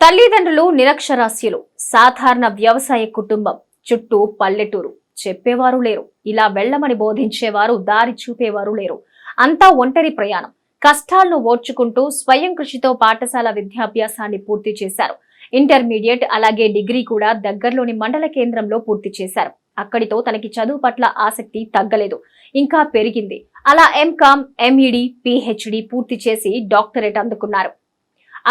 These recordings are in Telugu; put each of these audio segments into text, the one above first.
తల్లిదండ్రులు నిరక్షరాస్యులు సాధారణ వ్యవసాయ కుటుంబం చుట్టూ పల్లెటూరు. చెప్పేవారు లేరు. ఇలా వెళ్ళమని బోధించేవారు దారి చూపేవారు లేరు. అంతా ఒంటరి ప్రయాణం. కష్టాలను ఓర్చుకుంటూ స్వయం కృషితో పాఠశాల విద్యాభ్యాసాన్ని పూర్తి చేశారు. ఇంటర్మీడియట్ అలాగే డిగ్రీ కూడా దగ్గరలోని మండల కేంద్రంలో పూర్తి చేశారు. అక్కడితో తనకి చదువు పట్ల ఆసక్తి తగ్గలేదు. ఇంకా పెరిగింది. అలా ఎంకామ్ ఎంఈడి పిహెచ్డి పూర్తి చేసి డాక్టరేట్ అందుకున్నారు.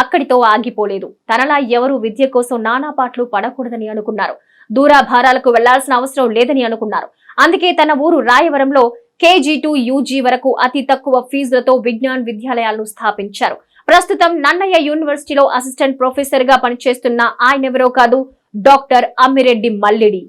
అక్కడితో ఆగిపోలేదు. తనలా ఎవరు విద్య కోసం నానా పాటలు పడకూడదని అనుకున్నారు. దూరాభారాలకు వెళ్ళాల్సిన అవసరం లేదని అనుకున్నారు. అందుకే తన ఊరు రాయవరంలో కేజీ టు యూజీ వరకు అతి తక్కువ ఫీజులతో విజ్ఞాన్ విద్యాలయాలను స్థాపించారు. ప్రస్తుతం నన్నయ్య యూనివర్సిటీలో అసిస్టెంట్ ప్రొఫెసర్గా పనిచేస్తున్న ఆయనెవరో కాదు డాక్టర్ అమ్మిరెడ్డి మల్లిడి.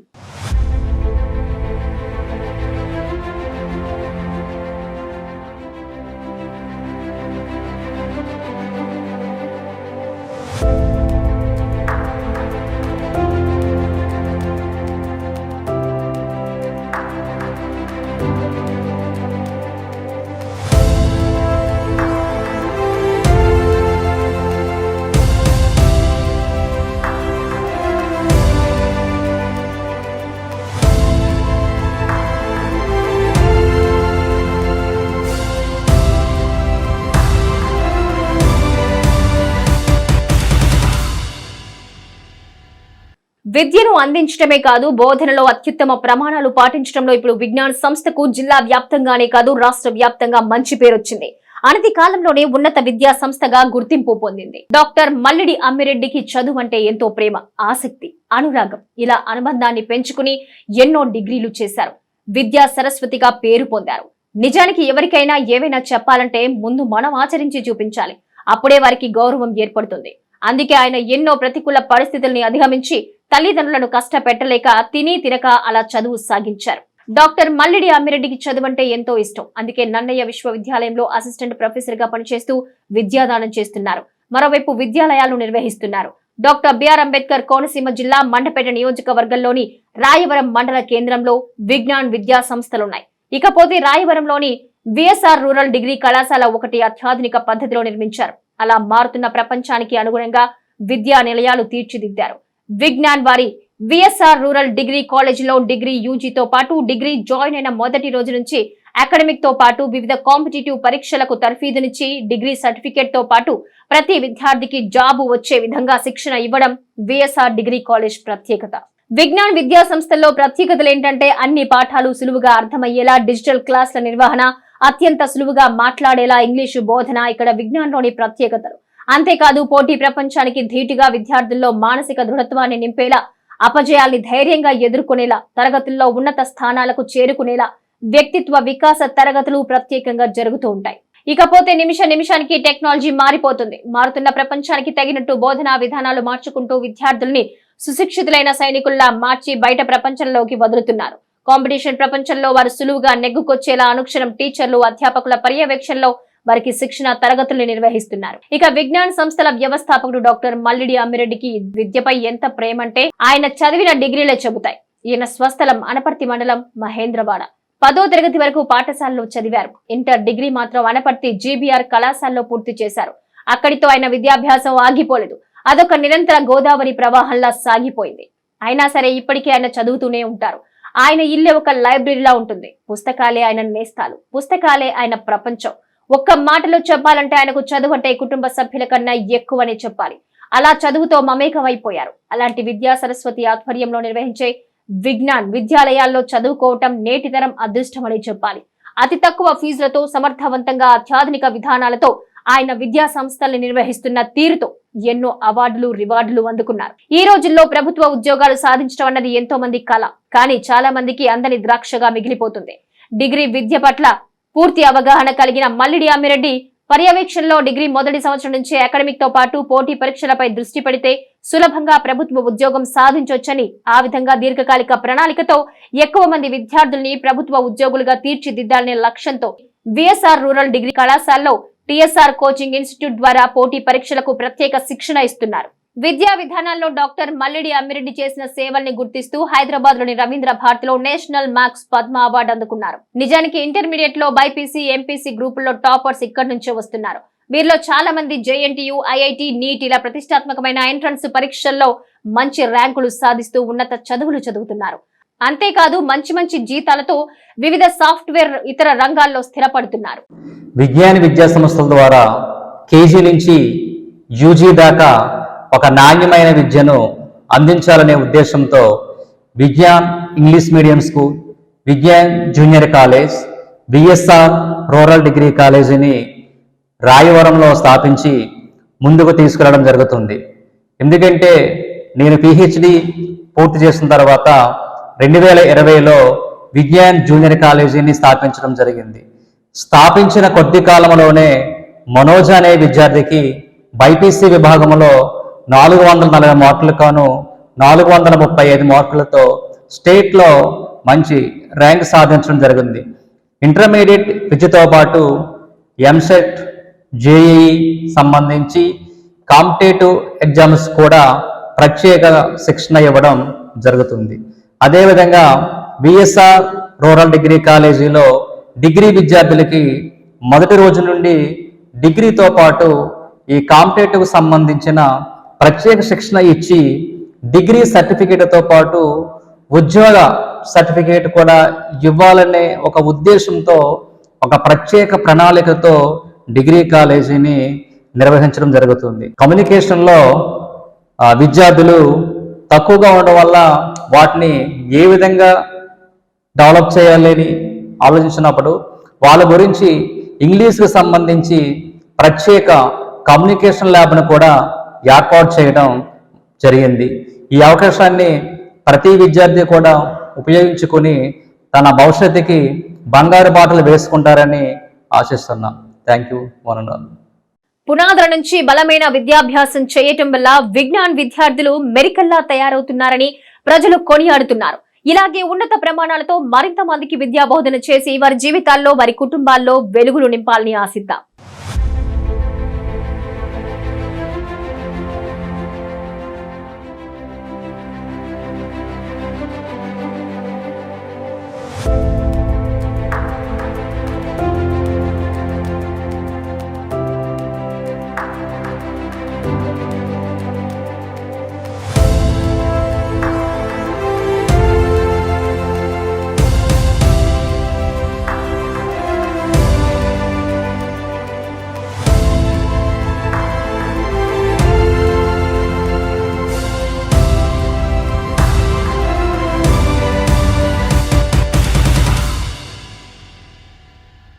విద్యను అందించడమే కాదు బోధనలో అత్యుత్తమ ప్రమాణాలు పాటించడంలో ఇప్పుడు విజ్ఞాన సంస్థకు జిల్లా వ్యాప్తంగానే కాదు రాష్ట్ర వ్యాప్తంగా మంచి పేరు వచ్చింది. అనతి కాలంలోనే ఉన్నత విద్యా సంస్థగా గుర్తింపు పొందింది. డాక్టర్ మల్లిడి అమ్మిరెడ్డికి చదువు అంటే ఎంతో ప్రేమ ఆసక్తి అనురాగం. ఇలా అనుబంధాన్ని పెంచుకుని ఎన్నో డిగ్రీలు చేశారు. విద్యా సరస్వతిగా పేరు పొందారు. నిజానికి ఎవరికైనా ఏవైనా చెప్పాలంటే ముందు మనం ఆచరించి చూపించాలి. అప్పుడే వారికి గౌరవం ఏర్పడుతుంది. అందుకే ఆయన ఎన్నో ప్రతికూల పరిస్థితుల్ని అధిగమించి తల్లిదండ్రులను కష్టపెట్టలేక తిని తినక అలా చదువు సాగించారు. డాక్టర్ మల్లిడి అమ్మిరెడ్డికి చదువంటే ఎంతో ఇష్టం. అందుకే నన్నయ్య విశ్వవిద్యాలయంలో అసిస్టెంట్ ప్రొఫెసర్గా పనిచేస్తూ విద్యాదానం చేస్తున్నారు. మరోవైపు విద్యాలయాలు నిర్వహిస్తున్నారు. డాక్టర్ బిఆర్ అంబేద్కర్ కోనసీమ జిల్లా మండపేట నియోజకవర్గంలోని రాయవరం మండల కేంద్రంలో విజ్ఞాన్ విద్యా సంస్థలున్నాయి. ఇకపోతే రాయవరంలోని విఎస్ఆర్ రూరల్ డిగ్రీ కళాశాల ఒకటి అత్యాధునిక పద్ధతిలో నిర్మించారు. అలా మారుతున్న ప్రపంచానికి అనుగుణంగా విద్యా నిలయాలు తీర్చిదిద్దారు. విజ్ఞాన్ వారి విఎస్ఆర్ రూరల్ డిగ్రీ కాలేజీలో డిగ్రీ యూజీతో పాటు డిగ్రీ జాయిన్ అయిన మొదటి రోజు నుంచి అకాడమిక్తో పాటు వివిధ కాంపిటేటివ్ పరీక్షలకు తర్ఫీదునిచ్చి డిగ్రీ సర్టిఫికేట్తో పాటు ప్రతి విద్యార్థికి జాబు వచ్చే విధంగా శిక్షణ ఇవ్వడం విఎస్ఆర్ డిగ్రీ కాలేజ్ ప్రత్యేకత. విజ్ఞాన్ విద్యా సంస్థల్లో ప్రత్యేకతలు ఏంటంటే అన్ని పాఠాలు సులువుగా అర్థమయ్యేలా డిజిటల్ క్లాసుల నిర్వహణ అత్యంత సులువుగా మాట్లాడేలా ఇంగ్లీషు బోధన ఇక్కడ విజ్ఞాన్లోని ప్రత్యేకతలు. అంతేకాదు పోటీ ప్రపంచానికి ధీటుగా విద్యార్థుల్లో మానసిక దృఢత్వాన్ని నింపేలా అపజయాల్ని ధైర్యంగా ఎదుర్కొనేలా తరగతుల్లో ఉన్నత స్థానాలకు చేరుకునేలా వ్యక్తిత్వ వికాస తరగతులు ప్రత్యేకంగా జరుగుతూ ఉంటాయి. ఇకపోతే నిమిష నిమిషానికి టెక్నాలజీ మారిపోతుంది. మారుతున్న ప్రపంచానికి తగినట్టు బోధనా విధానాలు మార్చుకుంటూ విద్యార్థుల్ని సుశిక్షితులైన సైనికుల్లా మార్చి బయట ప్రపంచంలోకి వదులుతున్నారు. కాంపిటీషన్ ప్రపంచంలో వారు సులువుగా నెగ్గుకొచ్చేలా అనుక్షణం టీచర్లు అధ్యాపకుల పర్యవేక్షణలో వారికి శిక్షణ తరగతులు నిర్వహిస్తున్నారు. ఇక విజ్ఞాన సంస్థల వ్యవస్థాపకుడు డాక్టర్ మల్లిడి అమ్మిరెడ్డికి విద్యపై ఎంత ప్రేమంటే ఆయన చదివిన డిగ్రీలే చెబుతాయి. ఈయన స్వస్థలం అనపర్తి మండలం మహేంద్రవాడ. పదో తరగతి వరకు పాఠశాలలో చదివారు. ఇంటర్ డిగ్రీ మాత్రం అనపర్తి జీబీఆర్ కళాశాలలో పూర్తి చేశారు. అక్కడితో ఆయన విద్యాభ్యాసం ఆగిపోలేదు. అదొక నిరంతర గోదావరి ప్రవాహంలా సాగిపోయింది. అయినా సరే ఇప్పటికీ ఆయన చదువుతూనే ఉంటారు. ఆయన ఇల్లే ఒక లైబ్రరీలా ఉంటుంది. పుస్తకాలే ఆయన నేస్తాలు. పుస్తకాలే ఆయన ప్రపంచం. ఒక్క మాటలో చెప్పాలంటే ఆయనకు చదువు అంటే కుటుంబ సభ్యుల కన్నా ఎక్కువనే చెప్పాలి. అలా చదువుతో మమేకమైపోయారు. అలాంటి విద్యా సరస్వతి ఆధ్వర్యంలో నిర్వహించే విజ్ఞాన్ విద్యాలయాల్లో చదువుకోవటం నేటితరం అదృష్టమని చెప్పాలి. అతి తక్కువ ఫీజులతో సమర్థవంతంగా అత్యాధునిక విధానాలతో ఆయన విద్యా సంస్థల్ని నిర్వహిస్తున్న తీరుతో ఎన్నో అవార్డులు రివార్డులు అందుకున్నారు. ఈ రోజుల్లో ప్రభుత్వ ఉద్యోగాలు సాధించడం అన్నది ఎంతో మంది కళ కానీ చాలా మందికి అందని ద్రాక్షగా మిగిలిపోతుంది. డిగ్రీ విద్య పట్ల పూర్తి అవగాహన కలిగిన మల్లిడి అమ్మిరెడ్డి పర్యవేక్షణలో డిగ్రీ మొదటి సంవత్సరం నుంచే అకాడమిక్తో పాటు పోటీ పరీక్షలపై దృష్టి పెడితే సులభంగా ప్రభుత్వ ఉద్యోగం సాధించొచ్చని ఆ విధంగా దీర్ఘకాలిక ప్రణాళికతో ఎక్కువ మంది విద్యార్థుల్ని ప్రభుత్వ ఉద్యోగులుగా తీర్చిదిద్దాలనే లక్ష్యంతో విఎస్ఆర్ రూరల్ డిగ్రీ కళాశాలలో టిఎస్ఆర్ కోచింగ్ ఇన్స్టిట్యూట్ ద్వారా పోటీ పరీక్షలకు ప్రత్యేక శిక్షణ ఇస్తున్నారు. విద్యా విధానాల్లో డాక్టర్ మల్లిడి అమ్మిరెడ్డి చేసిన సేవల్ని గుర్తిస్తూ హైదరాబాద్లోని రవీంద్ర భారతిలో నేషనల్ మార్క్స్ పద్మ అవార్డు అందుకున్నారు. నిజానికి ఇంటర్మీడియట్లో బైపీసీ ఎంపీసీ గ్రూపుల్లో టాపర్స్ ఇక్కడి నుంచే వస్తున్నారు. వీరిలో చాలా మంది జేఎన్టీయు ఐఐటి నీట్ ఇలా ప్రతిష్టాత్మకమైన ఎంట్రన్స్ పరీక్షల్లో మంచి ర్యాంకులు సాధిస్తూ ఉన్నత చదువులు చదువుతున్నారు. అంతేకాదు మంచి మంచి జీతాలతో వివిధ సాఫ్ట్వేర్ ఇతర రంగాల్లో స్థిరపడుతున్నారు. విజ్ఞాన విద్యా సంస్థల ద్వారా కేజీ నుంచి యూజీ దాకా ఒక నాణ్యమైన విద్యను అందించాలనే ఉద్దేశంతో Vignan English medium school Vignan junior college BSR rural degree కాలేజీని రాయవరంలో స్థాపించి ముందుకు తీసుకెళ్ళడం జరుగుతుంది. ఎందుకంటే నేను పిహెచ్డి పూర్తి చేసిన తర్వాత రెండు వేల ఇరవైలో విజ్ఞాన్ జూనియర్ కాలేజీని స్థాపించడం జరిగింది. స్థాపించిన కొద్ది కాలంలోనే మనోజ్ అనే విద్యార్థికి బైపీసీ విభాగంలో నాలుగు వందల నలభై మార్కులు కాను నాలుగు వందల ముప్పై ఐదు మార్కులతో స్టేట్లో మంచి ర్యాంక్ సాధించడం జరిగింది. ఇంటర్మీడియట్ విద్యతో పాటు ఎంసెట్ జేఈఈ సంబంధించి కాంపిటేటివ్ ఎగ్జామ్స్ కూడా ప్రత్యేక శిక్షణ ఇవ్వడం జరుగుతుంది. అదేవిధంగా బిఎస్ఆర్ రూరల్ డిగ్రీ కాలేజీలో డిగ్రీ విద్యార్థులకి మొదటి రోజు నుండి డిగ్రీతో పాటు ఈ కాంపిటేటివ్ సంబంధించిన ప్రత్యేక శిక్షణ ఇచ్చి డిగ్రీ సర్టిఫికేట్తో పాటు ఉద్యోగ సర్టిఫికేట్ కూడా ఇవ్వాలనే ఒక ఉద్దేశంతో ఒక ప్రత్యేక ప్రణాళికతో డిగ్రీ కాలేజీని నిర్వహించడం జరుగుతుంది. కమ్యూనికేషన్లో విద్యార్థులు తక్కువగా ఉండడం వల్ల వాటిని ఏ విధంగా డెవలప్ చేయాలని ఆలోచించినప్పుడు వాళ్ళ గురించి ఇంగ్లీష్కి సంబంధించి ప్రత్యేక కమ్యూనికేషన్ ల్యాబ్ను కూడా ఏర్పాటు చేయడం జరిగింది. ఈ అవకాశాన్ని ప్రతి విద్యార్థి కూడా ఉపయోగించుకొని తన భవిష్యత్తుకి బంగారు బాటలు వేసుకుంటారని ఆశిస్తున్నాం. థ్యాంక్ యూ వన్ పునాదుల నుంచి బలమైన విద్యాభ్యాసం చేయటం వల్ల విజ్ఞాన్ విద్యార్థులు మెరికల్లా తయారవుతున్నారని ప్రజలు కొనియాడుతున్నారు. ఇలాగే ఉన్నత ప్రమాణాలతో మరింత మందికి విద్యా బోధన చేసి వారి జీవితాల్లో వారి కుటుంబాల్లో వెలుగులు నింపాలని ఆశిద్దాం.